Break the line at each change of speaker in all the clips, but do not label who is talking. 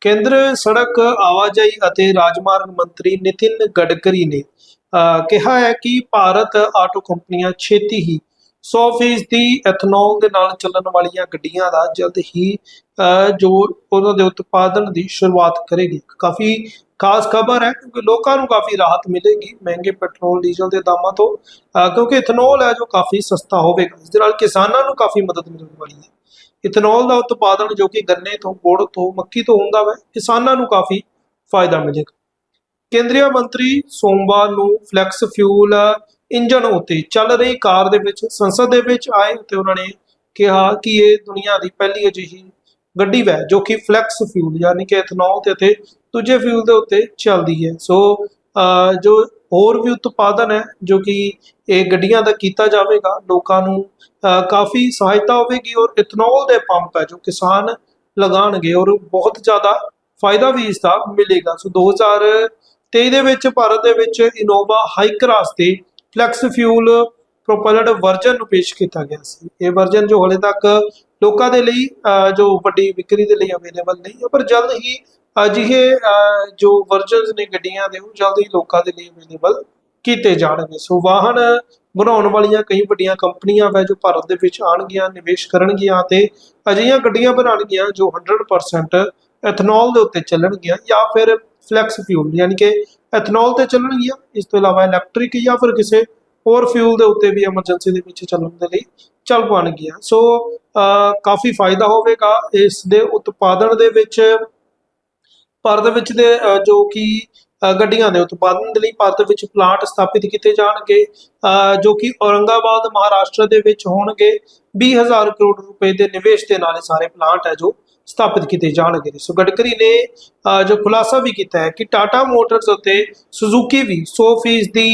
ਕੇਂਦਰ ਸੜਕ ਆਵਾਜਾਈ ਅਤੇ ਰਾਜਮਾਰਗ ਮੰਤਰੀ ਨਿਤਿਨ ਗਡਕਰੀ ਨੇ ਅਹ, ਕਿਹਾ ਹੈ ਕਿ ਭਾਰਤ ਆਟੋ ਕੰਪਨੀਆਂ ਛੇਤੀ ਹੀ 100% ਦੀ ਐਥਨੋਲ ਦੇ ਨਾਲ ਚੱਲਣ ਵਾਲੀਆਂ ਗੱਡੀਆਂ ਦਾ ਜਲਦ ਹੀ ਅਹ, ਜੋ ਉਹਨਾਂ ਦੇ ਉਤਪਾਦਨ ਦੀ ਸ਼ੁਰੂਆਤ ਕਰੇਗੀ। ਕਾਫੀ ਖਾਸ ਖਬਰ ਹੈ ਕਿਉਂਕਿ ਲੋਕਾਂ ਨੂੰ ਕਾਫੀ ਰਾਹਤ ਮਿਲੇਗੀ ਮਹਿੰਗੇ ਪੈਟਰੋਲ, ਡੀਜ਼ਲ ਦੇ ਦਾਮਾਂ ਤੋਂ ਕਿਉਂਕਿ ਇਥਨੋਲ ਹੈ ਜੋ ਕਾਫੀ ਸਸਤਾ ਹੋਵੇਗਾ ਇਸ ਦੇ ਨਾਲ ਕਿਸਾਨਾਂ ਨੂੰ ਕਾਫੀ ਮਦਦ ਮਿਲਣ ਵਾਲੀ ਹੈ। ਇਥਨੋਲ ਦਾ ਉਤਪਾਦਨ ਜੋ ਕਿ ਗੰਨੇ ਤੋਂ, ਗੁੜ ਤੋਂ, ਮੱਕੀ ਤੋਂ ਹੁੰਦਾ ਹੈ ਕਿਸਾਨਾਂ ਨੂੰ ਕਾਫੀ ਫਾਇਦਾ ਮਿਲੇਗਾ। ਕੇਂਦਰੀ ਮੰਤਰੀ ਸੋਮਵਾਰ ਨੂੰ ਫਲੈਕਸ ਫਿਊਲ ਇੰਜਨ ਉਤੇ ਚੱਲ ਰਹੀ ਕਾਰ ਦੇ ਵਿੱਚ, ਸੰਸਦ ਦੇ ਵਿੱਚ ਆਏ ਤੇ ਉਹਨਾਂ ਨੇ ਕਿਹਾ ਕਿ ਇਹ ਦੁਨੀਆ ਦੀ ਪਹਿਲੀ ਅਜਿਹੀ ਗੱਡੀ ਵੈ ਜੋ ਕਿ ਫਲੈਕਸ ਫਿਊਲ ਯਾਨੀ ਕਿ ਇਥਨੋਲ ਤੇ ਅਤੇ ਦੂਜੇ ਫਿਊਲ ਦੇ ਉੱਤੇ ਚੱਲਦੀ ਹੈ। ਸੋ ਜੋ ਹੋਰ ਵੀ ਉਤਪਾਦਨ ਹੈ, ਜੋ ਕਿ ਇਹ ਗੱਡੀਆਂ ਦਾ ਕੀਤਾ ਜਾਵੇਗਾ, ਲੋਕਾਂ ਨੂੰ ਕਾਫੀ ਸਹਾਇਤਾ ਹੋਵੇਗੀ ਔਰ ਇਥਨੋਲ ਦੇ ਪੰਪ ਹੈ, ਜੋ ਕਿਸਾਨ ਲਗਾਉਣਗੇ ਔਰ ਬਹੁਤ ਜ਼ਿਆਦਾ ਫਾਇਦਾ ਵੀ ਇਸ ਦਾ ਮਿਲੇਗਾ। ਸੋ 2023 ਦੇ ਵਿੱਚ ਭਾਰਤ ਦੇ ਵਿੱਚ ਇਨੋਵਾ ਹਾਈਕਰਾਸ ਤੇ ਫਲੈਕਸ ਫਿਊਲ ਪ੍ਰੋਪਲਡ ਵਰਜ਼ਨ ਨੂੰ ਪੇਸ਼ ਕੀਤਾ ਗਿਆ ਸੀ। ਇਹ ਵਰਜ਼ਨ ਜੋ ਹਲੇ ਤੱਕ ਲੋਕਾਂ ਦੇ ਲਈ ਜੋ ਵੱਡੀ ਵਿਕਰੀ ਦੇ ਲਈ ਅਵੇਲੇਬਲ ਨਹੀਂ ਹੈ, ਪਰ ਜਲਦ ਹੀ ਅਜਿਹੇ ਜੋ ਵਰਜ਼ਨਸ ਨੇ ਗੱਡੀਆਂ ਦੇ, ਉਹ ਜਲਦ ਹੀ ਲੋਕਾਂ ਦੇ ਲਈ ਅਵੇਲੇਬਲ ਕੀਤੇ ਜਾਣਗੇ। ਸੋ ਵਾਹਨ ਬਣਾਉਣ ਵਾਲੀਆਂ ਕਈ ਵੱਡੀਆਂ ਕੰਪਨੀਆਂ ਹੈ ਜੋ ਭਾਰਤ ਦੇ ਵਿੱਚ ਆਣਗੀਆਂ ਨਿਵੇਸ਼ ਕਰਨਗੀਆਂ ਤੇ ਅਜਿਹੀਆਂ ਗੱਡੀਆਂ ਬਣਾਉਣਗੀਆਂ ਜੋ 100% ਐਥਨੋਲ ਦੇ ਉੱਤੇ ਚੱਲਣਗੀਆਂ ਜਾਂ ਫਿਰ ਫਲੈਕਸ ਫਿਊਲ ਯਾਨੀ ਕਿ ਐਥਨੋਲ ਤੇ ਚੱਲਣਗੀਆਂ। ਇਸ ਤੋਂ ਇਲਾਵਾ ਇਲੈਕਟ੍ਰਿਕ ਜਾਂ ਫਿਰ ਕਿਸੇ ਹੋਰ ਫਿਊਲ ਦੇ ਉੱਤੇ ਵੀ ਐਮਰਜੈਂਸੀ ਦੇ ਵਿੱਚ ਚੱਲਣ ਦੇ ਲਈ ਚੱਲ ਪਾਉਣਗੀਆਂ ਸੋ ਅਹ, ਕਾਫੀ ਫਾਇਦਾ ਹੋਵੇਗਾ ਇਸ ਦੇ ਉਤਪਾਦਨ ਦੇ ਵਿੱਚ। ਭਾਰਤ ਵਿੱਚ ਦੇ ਜੋ ਕਿ ਗੱਡੀਆਂ ਦੇ ਉਤਪਾਦਨ ਦੇ ਲਈ ਭਾਰਤ ਵਿੱਚ ਪਲਾਂਟ ਸਥਾਪਿਤ ਕੀਤੇ ਜਾਣਗੇ। ਜੋ ਕਿ ਔਰੰਗਾਬਾਦ ਮਹਾਰਾਸ਼ਟਰ ਦੇ ਵਿੱਚ ਹੋਣਗੇ। 20000 ਕਰੋੜ ਰੁਪਏ ਦੇ ਨਿਵੇਸ਼ ਦੇ ਨਾਲ ਇਹ ਸਾਰੇ ਪਲਾਂਟ ਹੈ ਜੋ ਸਥਾਪਿਤ ਕੀਤੇ ਜਾਣਗੇ। ਸੋ ਗਡਕਰੀ ਨੇ ਜੋ ਖੁਲਾਸਾ ਵੀ ਕੀਤਾ ਹੈ ਕਿ ਟਾਟਾ ਮੋਟਰਸ ਅਤੇ ਸੁਜ਼ੂਕੀ ਵੀ 100% ਦੀ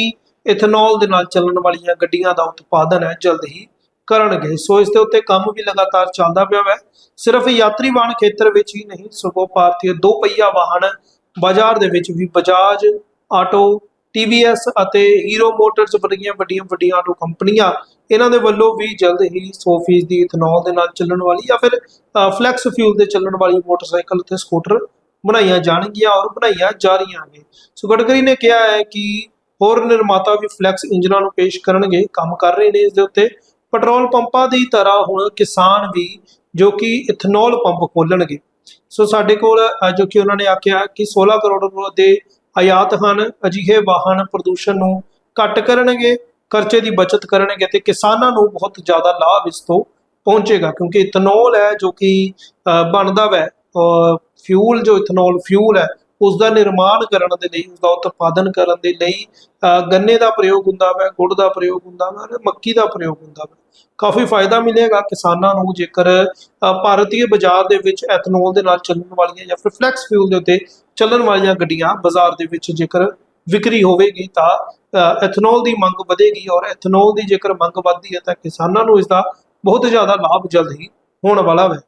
ਇਥਨੋਲ ਦੇ ਨਾਲ ਚੱਲਣ ਵਾਲੀਆਂ ਗੱਡੀਆਂ ਦਾ ਉਤਪਾਦਨ ਹੈ। ਜਲਦ ਹੀ ਕਰਨਗੇ। ਸੋ ਇਸ ਦੇ ਉੱਤੇ ਕੰਮ ਵੀ ਲਗਾਤਾਰ ਚੱਲਦਾ ਪਿਆ ਹੈ ਸਿਰਫ ਯਾਤਰੀ ਵਾਹਨ ਖੇਤਰ ਵਿੱਚ ਹੀ ਨਹੀਂ, ਸਗੋਂ ਭਾਰਤੀ ਦੋ ਪਹੀਆ ਵਾਹਨ ਬਾਜ਼ਾਰ ਦੇ ਵਿੱਚ ਵੀ ਬਜਾਜ, ਆਟੋ TVS ਅਤੇ ਹੀਰੋ ਮੋਟਰਸ ਵਰਗੀਆਂ ਵੱਡੀਆਂ ਵੱਡੀਆਂ ਆਟੋ ਕੰਪਨੀਆਂ ਇਹਨਾਂ ਦੇ ਵੱਲੋਂ ਵੀ ਜਲਦ ਹੀ 100% ਦੀ ਇਥਨੋਲ ਦੇ ਨਾਲ ਚੱਲਣ ਵਾਲੀ ਜਾਂ ਫਿਰ ਫਲੈਕਸ ਫਿਊਲ ਤੇ ਚੱਲਣ ਵਾਲੀ ਮੋਟਰਸਾਈਕਲ ਤੇ ਸਕੂਟਰ ਬਣਾਈਆਂ ਜਾਣਗੀਆਂ ਔਰ ਬਣਾਈਆਂ ਜਾ ਰਹੀਆਂ ਨੇ। ਸੋ ਗਡਕਰੀ ਨੇ ਕਿਹਾ ਹੈ ਕਿ ਹੋਰ ਨਿਰਮਾਤਾ ਵੀ ਫਲੈਕਸ ਇੰਜਨਾਂ ਨੂੰ ਪੇਸ਼ ਕਰਨਗੇ, ਕੰਮ ਕਰ ਰਹੇ ਨੇ ਇਸ ਦੇ ਉੱਤੇ। ਪੈਟਰੋਲ ਪੰਪਾਂ ਦੀ ਤਰ੍ਹਾਂ ਹੁਣ ਕਿਸਾਨ ਵੀ ਜੋ ਕਿ ਇਥਨੋਲ ਪੰਪ ਖੋਲਣਗੇ। ਸੋ ਸਾਡੇ ਕੋਲ ਜੋ ਕਿ ਉਹਨਾਂ ਨੇ ਆਖਿਆ ਕਿ 16 ਕਰੋੜ ਰੁਪਏ ਦੇ ਆਯਾਤ ਹਨ, ਅਜਿਹੇ ਵਾਹਨ ਪ੍ਰਦੂਸ਼ਣ ਨੂੰ ਘੱਟ ਕਰਨਗੇ ਖਰਚੇ ਦੀ ਬਚਤ ਕਰਨਗੇ ਤੇ ਕਿਸਾਨਾਂ ਨੂੰ ਬਹੁਤ ਜ਼ਿਆਦਾ ਲਾਭ ਇਸ ਤੋਂ ਪਹੁੰਚੇਗਾ ਕਿਉਂਕਿ ਇਥਨੋਲ ਹੈ ਜੋ ਕਿ ਬਣਦਾ ਵੈ ਫਿਊਲ ਜੋ ਇਥਨੋਲ ਫਿਊਲ ਹੈ ਉਸ ਦਾ ਨਿਰਮਾਣ ਕਰਨ ਦੇ ਲਈ ਉਸ ਦਾ ਉਤਪਾਦਨ ਕਰਨ ਦੇ ਲਈ ਗੰਨੇ ਦਾ ਪ੍ਰਯੋਗ ਹੁੰਦਾ ਹੈ ਗੁੜ ਦਾ ਪ੍ਰਯੋਗ ਹੁੰਦਾ ਹੈ ਮੱਕੀ ਦਾ ਪ੍ਰਯੋਗ ਹੁੰਦਾ ਹੈ ਕਾਫੀ ਫਾਇਦਾ ਮਿਲੇਗਾ ਕਿਸਾਨਾਂ ਨੂੰ ਜੇਕਰ ਭਾਰਤੀ ਬਾਜ਼ਾਰ ਦੇ ਵਿੱਚ ਐਥਨੋਲ ਦੇ ਨਾਲ ਚੱਲਣ ਵਾਲੀਆਂ ਜਾਂ ਫਿਰ ਫਲੈਕਸ ਫਿਊਲ ਦੇ ਉੱਤੇ ਚੱਲਣ ਵਾਲੀਆਂ ਗੱਡੀਆਂ ਬਾਜ਼ਾਰ ਦੇ ਵਿੱਚ ਜੇਕਰ ਵਿਕਰੀ ਹੋਵੇਗੀ ਤਾਂ ਅ, ਐਥਨੋਲ ਦੀ ਮੰਗ ਵਧੇਗੀ ਔਰ ਐਥਨੋਲ ਦੀ ਜੇਕਰ ਮੰਗ ਵੱਧਦੀ ਹੈ ਤਾਂ ਕਿਸਾਨਾਂ ਨੂੰ ਇਸ ਦਾ ਬਹੁਤ ਜ਼ਿਆਦਾ ਲਾਭ ਜਲਦ ਹੀ ਹੋਣ ਵਾਲਾ ਹੈ